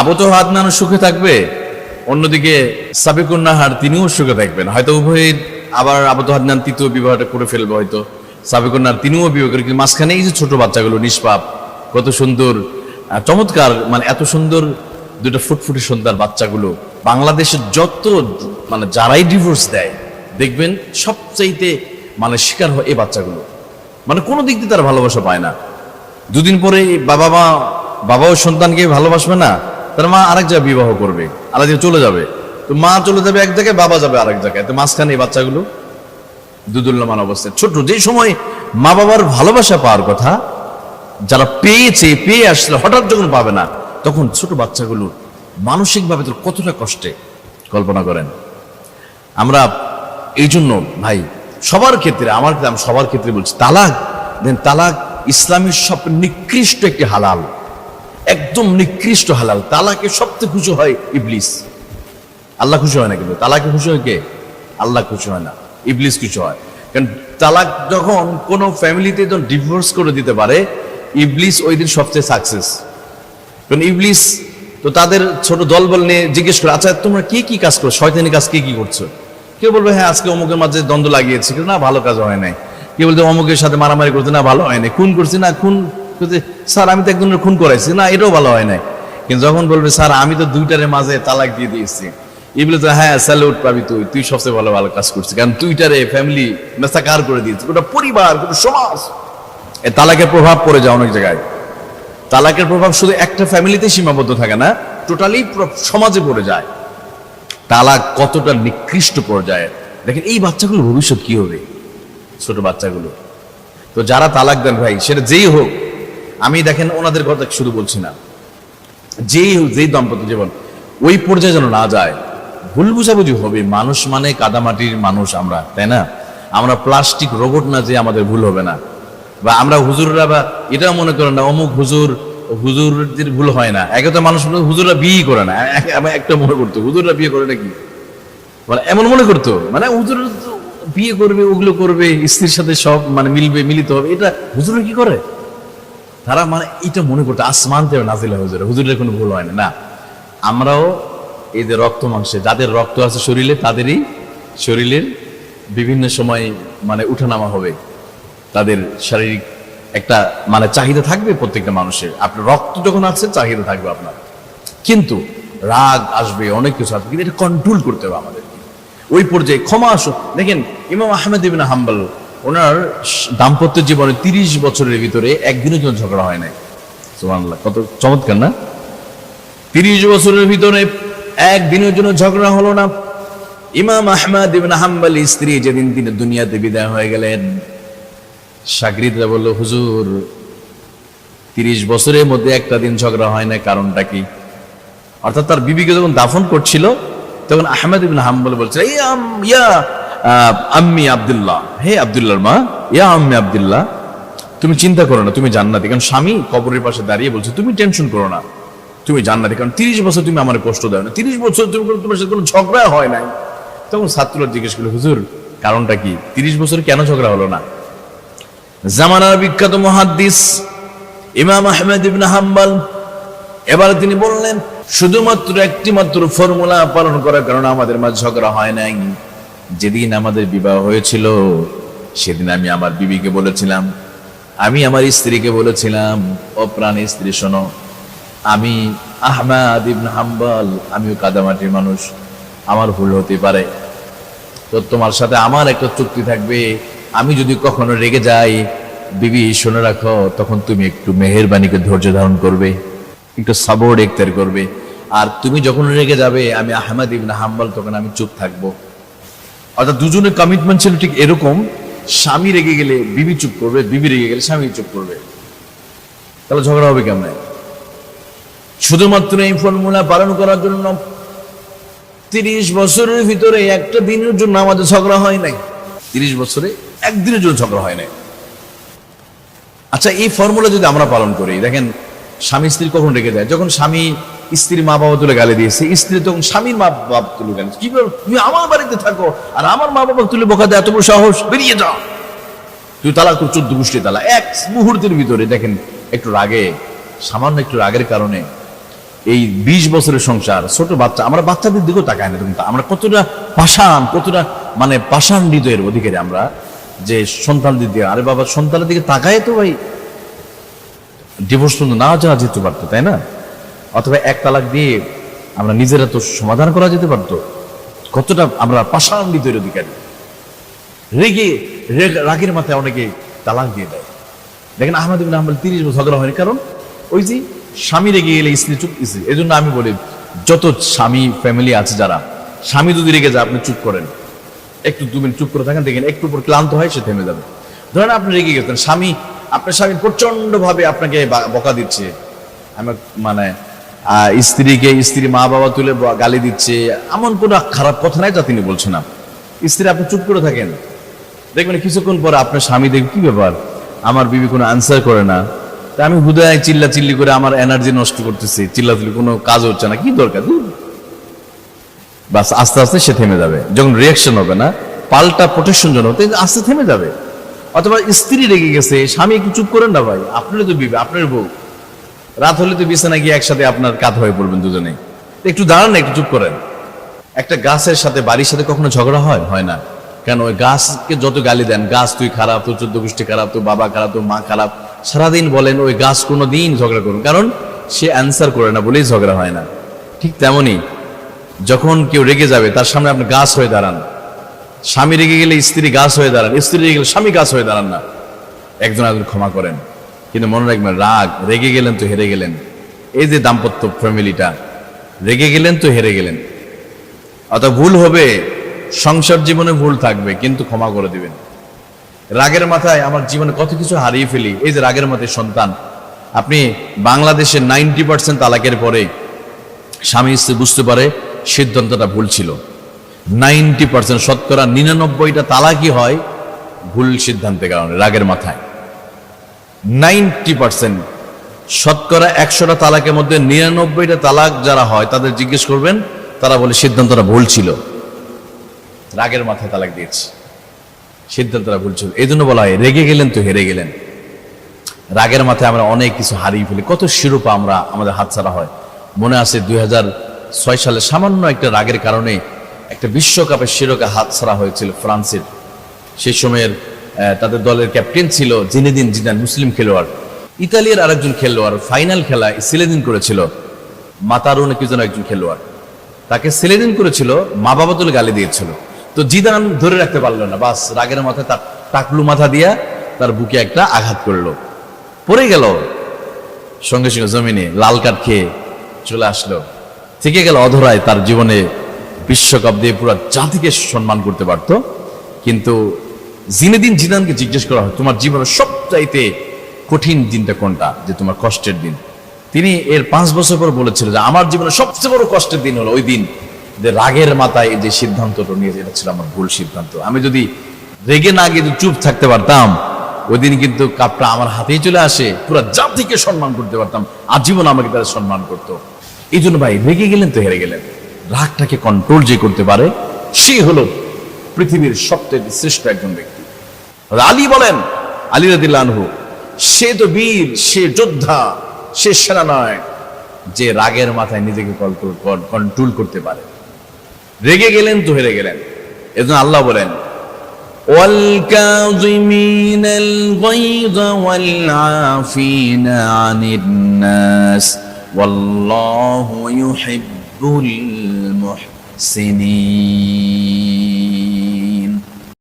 আবু তো হাদনান সুখে থাকবে, অন্যদিকে সাবিকুন নাহার তিনিও সুখে থাকবেন। হয়তো উভয়ের আবার আবু তো তৃতীয় বিবাহটা করে ফেলবে হয়তো। সাবিকুন নাহার তিনিও বিবাহ করে, কিন্তু মাঝখানে এই যে ছোট বাচ্চাগুলো নিষ্পাপ, কত সুন্দর চমৎকার মানে এত সুন্দর দুটো ফুটফুটে সুন্দর বাচ্চাগুলো। বাংলাদেশের যত মানে যারাই ডিভোর্স দেয়, দেখবেন সবচাইতে মানে শিকার হয় এই বাচ্চাগুলো। মানে কোনো দিক দিয়ে তারা ভালোবাসা পায় না। দুদিন পরে বাবা মা, বাবাও সন্তানকে ভালোবাসবে না তার মা আরেক জায়গায় বিবাহ করবে জায়গায় চলে যাবে। তো মা চলে যাবে এক জায়গায়, বাবা যাবে আরেক জায়গায়। তো মাঝখানে এই বাচ্চাগুলো দুদুল্যমান অবস্থায়। ছোট যে সময় মা বাবার ভালোবাসা পাওয়ার কথা, যারা পেয়েছে, পেয়ে আসলে হঠাৎ যখন পাবে না, তখন ছোট বাচ্চাগুলো মানসিকভাবে তো কতটা কষ্টে কল্পনা করেন। আমরা এই জন্য ভাই, সবার ক্ষেত্রে, আমার আমি সবার ক্ষেত্রে বলছি, তালাক, দেন তালাক ইসলামের সব নিকৃষ্ট একটি হালাল। একদম নিকৃষ্ট হালাল। তালাকে সবচেয়ে খুশি হয় ইবলিস। আল্লাহ খুশি হয় না কিন্তু? তালাকে খুশি হয় কে? আল্লাহ খুশি হয় না। ইবলিস খুশি হয়। কারণ তালাক যখন কোনো ফ্যামিলিতে যখন ডিভোর্স করে দিতে পারে, ইবলিস ওই দিন সবচেয়ে সাকসেস কারণ ইবলিস তো তাদের ছোট দল দলবল নিয়ে জিজ্ঞেস করে আচ্ছা তোমরা কি কি কাজ করো শয়তানি কাজ কি কি করছ? কেউ বলবে হ্যাঁ আজকে অমুকের মাঝে দ্বন্দ্ব লাগিয়েছে। কিন্তু না, ভালো কাজ হয় নাই। কেউ বলতে অমুকের সাথে মারামারি করতে না, ভালো হয় নাই। খুন করছি না, খুন করতে স্যার, আমি তো একজনের খুন করাইছি। না, এটাও ভালো হয় নাই। কিন্তু যখন বলবে, স্যার, আমি তো দুইটারের মাঝে তালাক দিয়ে দিয়েছি। এগুলো তো হ্যাঁ স্যালুট পাবি তুই। তুই সবচেয়ে ভালো ভালো কাজ করছিস। কারণ তুইটারে ফ্যামিলি মেসাকার করে দিয়েছিস গোটা পরিবার, গোটা সমাজ। এ তালাকের প্রভাব পড়ে যায় অনেক জায়গায়। তালাকের প্রভাব শুধু একটা ফ্যামিলিতে সীমাবদ্ধ থাকে না টোটালি সমাজে পড়ে যায়। তালাক কতটা নিকৃষ্ট পর্যায়ে। দেখেন, এই বাচ্চাগুলোর ভবিষ্যৎ কি হবে? ছোট বাচ্চাগুলো। তো যারা তালাক দেন ভাই, সেটা যেই হোক আমি দেখেন ওনাদের কথা শুধু বলছি না। যেই যেই দাম্পত্য জীবন, ওই পর্যায়ে যেন না যায়, ভুল বুঝাবুঝি হবে, মানুষ মানে কাদামাটির মানুষ আমরা, তাই না? আমরা প্লাস্টিক রোবট না যে আমাদের ভুল হবে না। বা আমরা হুজুররা বা এটাও মনে করেন না, অমুক হুজুর, হুজুরদের ভুল হয় না। একে তো মানুষ হুজুররা বিয়ে করে না। একটা মনে করতো, হুজুররা বিয়ে করে নাকি? মানে এমন মনে করতো। মানে হুজুর বিয়ে করবে, ওগুলো করবে, স্ত্রীর সাথে সব মানে মিলবে, মিলিত হবে। এটা হুজুরা কি করে? তারা মানে এটা মনে করতো আসমান থেকে নাজিল হুজুর। হুজুরের কোনো ভুল হয় না। না, আমরাও এই যে রক্ত মাংসে, যাদের রক্ত আছে শরীরে, তাদেরই শরীরের বিভিন্ন সময় মানে উঠানামা হবে। তাদের শারীরিক একটা মানে চাহিদা থাকবে প্রত্যেকটা মানুষের। আপনার রক্ত যখন আছে, চাহিদা থাকবে আপনার। কিন্তু রাগ আসবে, অনেক কিছু আসবে, কিন্তু এটা কন্ট্রোল করতে হবে আমাদের ওই পর্যায়ে ক্ষমা আসো দেখেন ইমাম আহমেদ ইবিন হাম্বল ওনার দাম্পত্য জীবনে তিরিশ বছরের ভিতরে একদিনের জন্য ঝগড়া হয় নাই। সুবহানাল্লাহ, কত চমৎকার না? তিরিশ বছরের ভিতরে একদিনের জন্য ঝগড়া হলো না। ইমাম আহমদ ইবিন স্ত্রী যেদিন তিনি দুনিয়াতে বিদায় হয়ে গেলেন সাকরিদরা বলল, হুজুর, তিরিশ বছরের মধ্যে একটা দিন ঝগড়া হয় না কারণটা কি? অর্থাৎ তার বিবিকে যখন দাফন করছিল, তখন আহমেদ ইবিন হাম্বল বলছে এই আম- ইয়া আম্মি আব্দুল্লাহ। হে আব্দুল্লাহর মা, ইয়া আম্মি আব্দুল্লাহ, তুমি চিন্তা করো না, তুমি জান্নাতি। কারণ স্বামী কবরের পাশে দাঁড়িয়ে বলছে, তুমি টেনশন করো না, তুমি জান্নাতি। কারণ তিরিশ বছর তুমি আমার কষ্ট দাও না। তিরিশ বছর তুমি তোমার সাথে কোনো ঝগড়া হয় নাই। তখন ছাত্ররা জিজ্ঞেস করল, হুজুর, কারণটা কি? তিরিশ বছর কেন ঝগড়া হলো না? জামানার বিখ্যাত মহাদ্দিস ইমাম আহমেদ ইবনে হাম্বল, এবার তিনি বললেন, শুধুমাত্র একটি মাত্র ফর্মুলা পালন করার কারণে আমাদের মাঝে ঝগড়া হয় নাই। যেদিন আমাদের বিবাহ হয়েছিল, সেদিন আমি আমার বিবিকে বলেছিলাম, আমি আমার স্ত্রীকে বলেছিলাম, ও প্রাণ স্ত্রী, শোনো, আমি আহমাদ ইবনে হাম্বল, আমিও কাদামাটির মানুষ, আমার ভুল হতে পারে। তো তোমার সাথে আমার একটা চুক্তি থাকবে, আমি যদি কখনো রেগে যাই, বিবি, শুনে রাখো, তখন তুমি একটু মেহেরবানিকে ধৈর্য ধারণ করবে, একটু সাবর ইখতিয়ার করবে। আর তুমি যখন রেগে যাবে, আমি আহমদ ইবনে হাম্বল, তখন আমি চুপ থাকব। অর্থাৎ দুজনের কমিটমেন্ট ছিল ঠিক এরকম। স্বামী রেগে গেলে বিবি চুপ করবে, বিবি রেগে গেলে স্বামী চুপ করবে। তাহলে ঝগড়া হবে কেমন? শুধুমাত্র এই ফর্মুলা পালন করার জন্য তিরিশ বছরের ভিতরে একটা দিনের জন্য আমাদের ঝগড়া হয় নাই। তিরিশ বছরে একদিনের জন্য ঝগড়া হয় নাই। আচ্ছা এই ফর্মুলা যদি আমরা পালন করি, দেখেন, স্বামী স্ত্রী কখন রেখে দেয় যখন স্বামী স্ত্রীর মা বাবা তুলে গালে দিয়েছে, স্ত্রী তখন স্বামীর মা বাবা তুলে গালে কি তুমি আমার বাড়িতে থাকো, আর আমার মা বাবা তুলে বোকা দেয় এত সাহস? বেরিয়ে যাও। তুই তালাক তোর চোদ্দ গোষ্ঠী তালা এক মুহূর্তের ভিতরে, দেখেন, একটু রাগে, সামান্য একটু রাগের কারণে এই বিশ বছরের সংসার, ছোট বাচ্চা, আমরা বাচ্চাদের দিকেও তাকাই না তুমি আমরা কতটা পাষাণ, কতটা মানে পাষাণ হৃদয়ের অধিকারী আমরা, যে সন্তানদের দিকে আরে বাবা, সন্তানের দিকে তাকায় তো ভাই। ডিভোর্স না যাওয়া যেতে পারতো, তাই না? অথবা এক তালাক দিয়ে আমরা নিজেরা তো সমাধান করা যেতে পারতো। কতটা আমরা পাষাণ অধিকারী। রেগে, রেগ- রাগের মাথায় অনেকে তালাক দিয়ে দেয়। দেখেন আহমদ ইবিন আহমদ তিরিশ বছর ঝগড়া হয়নি। কারণ ওই যে স্বামী রেগে গেলে স্ত্রী চুপ স্ত্রী এই জন্য আমি বলি, যত স্বামী ফ্যামিলি আছে যারা, স্বামী যদি রেগে যায়, আপনি চুপ করেন। একটু দু মিনিট চুপ করে থাকেন, দেখেন একটু পর ক্লান্ত হয়, সে থেমে যাবে। ধরেন আপনি রেগে গেছেন, স্বামী, আপনার স্বামী প্রচণ্ড ভাবে আপনাকে বকা দিচ্ছে। আমার মানে স্ত্রীকে স্ত্রী মা বাবা তুলে গালি দিচ্ছে, এমন কোনো খারাপ কথা নাই যা তিনি বলছেন না স্ত্রী, আপনি চুপ করে থাকেন। দেখবেন কিছুক্ষণ পরে আপনার স্বামী দেখবে, কি ব্যাপার? আমার বিবি কোনো আনসার করে না। তা আমি হুদয় চিল্লা চিল্লি করে আমার এনার্জি নষ্ট করতেছি। চিল্লা চিল্লি কোনো কাজ হচ্ছে না, কি দরকার। বাস, আস্তে আস্তে সে থেমে যাবে। যখন রিয়াকশন হবে না, পাল্টা প্রোটেকশন জন্য হতে আস্তে থেমে যাবে। অথবা স্ত্রী রেগে গেছে, স্বামী, একটু চুপ করেন না ভাই। আপনারই তো বিবে আপনার বউ। রাত হলে তো বিছানা গিয়ে একসাথে আপনার কাত হয়ে পড়বেন দুজনেই। তো একটু দাঁড়ান একটু চুপ করেন। একটা গাছের সাথে বাড়ির সাথে কখনো ঝগড়া হয়? হয় না। কেন? ওই গাছকে যত গালি দেন, গাছ তুই খারাপ, তোর চোদ্দ গোষ্ঠী খারাপ, তোর বাবা খারাপ, তোর মা খারাপ, সারাদিন বলেন ওই গাছ কোনো দিন ঝগড়া করুন। কারণ সে অ্যান্সার করে না বলেই ঝগড়া হয় না। ঠিক তেমনই যখন কেউ রেগে যাবে, তার সামনে আপনি গাছ হয়ে দাঁড়ান। স্বামী রেগে গেলে স্ত্রী গাছ হয়ে দাঁড়ান। স্ত্রী রেগে গেলে স্বামী গাছ হয়ে দাঁড়ান না। একজন একজন ক্ষমা করেন। কিন্তু মনে রাখবেন, রাগ, রেগে গেলেন তো হেরে গেলেন। এই যে দাম্পত্য ফ্যামিলিটা, রেগে গেলেন তো হেরে গেলেন। অত ভুল হবে, সংসার জীবনে ভুল থাকবে, কিন্তু ক্ষমা করে দিবেন। রাগের মাথায় আমার জীবনে কত কিছু হারিয়ে ফেলি। এই যে রাগের মাথায় সন্তান, আপনি বাংলাদেশের নাইনটি পার্সেন্ট তালাকের পরে স্বামী স্ত্রী বুঝতে পারে সিদ্ধান্তটা ভুল ছিল। নাইনটি পার্সেন্ট, শতকরা নিরানব্বইটা তালাকই হয় ভুল সিদ্ধান্তের কারণে, রাগের মাথায়। Ninety percent. শতকরা একশোটা তালাকের মধ্যে নিরানব্বইটা তালাক যারা হয়, তাদের জিজ্ঞেস করবেন, তারা বলে সিদ্ধান্তটা ভুল ছিল। রাগের মাথায় তালাক দিয়েছে। সিদ্ধান্তটা ভুল ছিল। এই জন্য বলা হয়, রেগে গেলেন তো হেরে গেলেন। রাগের মাথায় আমরা অনেক কিছু হারিয়ে ফেলি। কত শিরোপা আমরা আমাদের হাতছাড়া হয়। মনে আছে দুই ছয় সালে সামান্য একটা রাগের কারণে একটা বিশ্বকাপের শিরোপা হাতছাড়া হয়েছিল ফ্রান্সের। সেই সময়ের তাদের দলের ক্যাপ্টেন ছিল জিনেদিন জিদান, মুসলিম খেলোয়াড়। ইতালির আরেকজন খেলোয়াড় ফাইনাল খেলায় সিলেদিন করেছিল। মাতারু নাকি যেন একজন খেলোয়াড়। তাকে সিলেদিন করেছিল, মা বাবা তুলে গালি দিয়েছিল। তো জিদান ধরে রাখতে পারল না। বাস, রাগের মাথায় তার টাকলু মাথা দিয়া তার বুকে একটা আঘাত করল। পড়ে গেল। সঙ্গে সঙ্গে জমিনে লাল কাঠ খেয়ে চলে আসলো। থেকে গেল অধরায় তার জীবনে বিশ্বকাপ দিয়ে পুরো জাতিকে সম্মান করতে পারত। কিন্তু জিনেদিন জিদানকে জিজ্ঞেস করা হয়, তোমার জীবনের সবচাইতে কঠিন দিনটা কোনটা? যে তোমার কষ্টের দিন। তিনি এর পাঁচ বছর পর বলেছিল যে, আমার জীবনের সবচেয়ে বড় কষ্টের দিন হলো ওই দিন যে রাগের মাথায় যে সিদ্ধান্তটা নিয়ে এটা ছিল আমার ভুল সিদ্ধান্ত। আমি যদি রেগে না গিয়ে চুপ থাকতে পারতাম, ওই দিন কিন্তু কাপটা আমার হাতেই চলে আসে, পুরো জাতিকে সম্মান করতে পারতাম, আজীবন আমাকে তারা সম্মান করতো। এই জন্য ভাই, রেগে গেলেন তো হেরে গেলেন। রাগটাকে কন্ট্রোল যে করতে পারে, সে হলো পৃথিবীর সবচেয়ে শ্রেষ্ঠ একজন ব্যক্তি আলী বলেন আলী রাদিল্লাহু সে তো বীর সে যোদ্ধা সে সেনা নয় যে রাগের মাথায় নিজেকে কন্ট্রোল করতে পারে রেগে গেলেন তো হেরে গেলেন এজন্য আল্লাহ বলেন والكاظمين الغيظ والعافين عن الناس والله يحب المحسنين